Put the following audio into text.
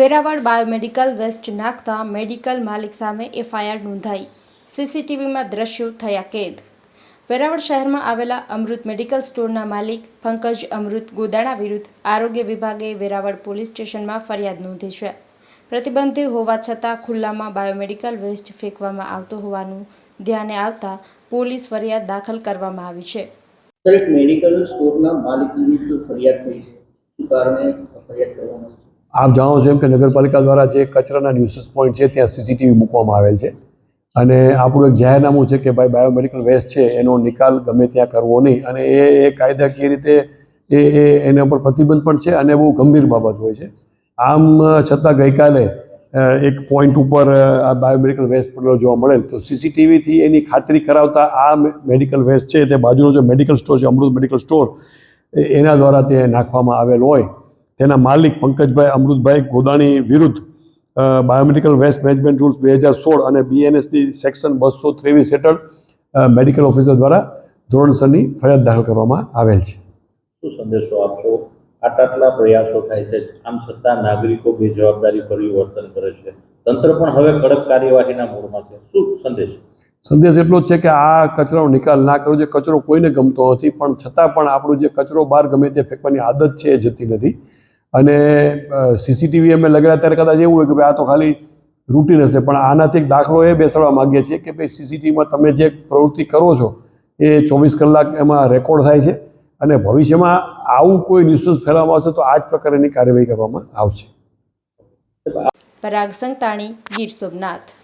Veraval biomedical waste નાખતા medical માલિક સામે એફઆઈઆર નોંધાઈ. સીસીટીવીમાં દ્રશ્યો થયા કેદ. વેરાવળ શહેરમાં આવેલા અમૃત મેડિકલ સ્ટોરના માલિક પંકજ અમૃત ગોદાણા વિરુદ્ધ આરોગ્ય વિભાગે વેરાવળ પોલીસ સ્ટેશનમાં ફરિયાદ નોંધી છે. પ્રતિબંધિત હોવા છતાં ખુલ્લામાં બાયોમેડિકલ વેસ્ટ ફેંકવામાં આવતો હોવાનું ધ્યાને આવતા પોલીસ ફરિયાદ દાખલ કરવામાં આવી છે. મેડિકલ સ્ટોરના માલિક વિરુદ્ધ ફરિયાદ થઈ છે. કારણે ફરિયાદ કરવામાં? આપ જાણો છો એમ કે નગરપાલિકા દ્વારા જે કચરાના ન્યુસિસ પોઈન્ટ છે, ત્યાં સીસીટીવી મૂકવામાં આવેલ છે. અને આપણું એક જાહેરનામું છે કે ભાઈ બાયોમેડિકલ વેસ્ટ છે, એનો નિકાલ ગમે ત્યાં કરવો નહીં. અને એ એ કાયદાકીય રીતે એ એ એના ઉપર પ્રતિબંધ પણ છે અને બહુ ગંભીર બાબત હોય છે. આમ છતાં ગઈકાલે એક પોઈન્ટ ઉપર આ બાયોમેડિકલ વેસ્ટ પડેલો જોવા મળેલ, તો સીસીટીવીથી એની ખાતરી કરાવતા આ મેડિકલ વેસ્ટ છે, તે બાજુનો જે મેડિકલ સ્ટોર છે, અમૃત મેડિકલ સ્ટોર એના દ્વારા તે નાખવામાં આવેલ હોય. તેના માલિક પંકજભાઈ અમૃતભાઈ ગોદાણી વિરુદ્ધ બાયોમેડિકલ વેસ્ટ મેનેજમેન્ટ રૂલ્સ બે હજાર સોળ અને બીએનએસની સેક્શન બસો ત્રેવીસ હેઠળ મેડિકલ ઓફિસર દ્વારા ધોરણસરની ફરિયાદ દાખલ કરવામાં આવેલ છે. શું સંદેશો આપશો? આટલા આટલા પ્રયાસો થાય છે આમ છતાં નાગરિકો બેજવાબદારી પરિવર્તન કરે છે. તંત્ર પણ હવે કડક કાર્યવાહીના મૂળમાં છે. શું સંદેશ? સંદેશ એટલો જ છે કે આ કચરાનો નિકાલ ના કરવો જે કચરો કોઈને ગમતો નથી પણ છતાં પણ આપણું જે કચરો બહાર ગમે તે ફેંકવાની આદત છે એ જતી નથી. અને સીસીટીવી અમે લગાડ્યા ત્યારે કદાચ એવું હોય કે ભાઈ આ તો ખાલી રૂટીન હશે, પણ આનાથી એક દાખલો એ બેસાડવા માગીએ છીએ કે ભાઈ સીસીટીવીમાં તમે જે પ્રવૃત્તિ કરો છો, એ ચોવીસ કલાક એમાં રેકોર્ડ થાય છે અને ભવિષ્યમાં આવું કોઈ ન્યુસન્સ ફેલાવવામાં આવશે તો આ જ પ્રકારની કાર્યવાહી કરવામાં આવશે. પરાગ સંતાણી, ગીર સોમનાથ.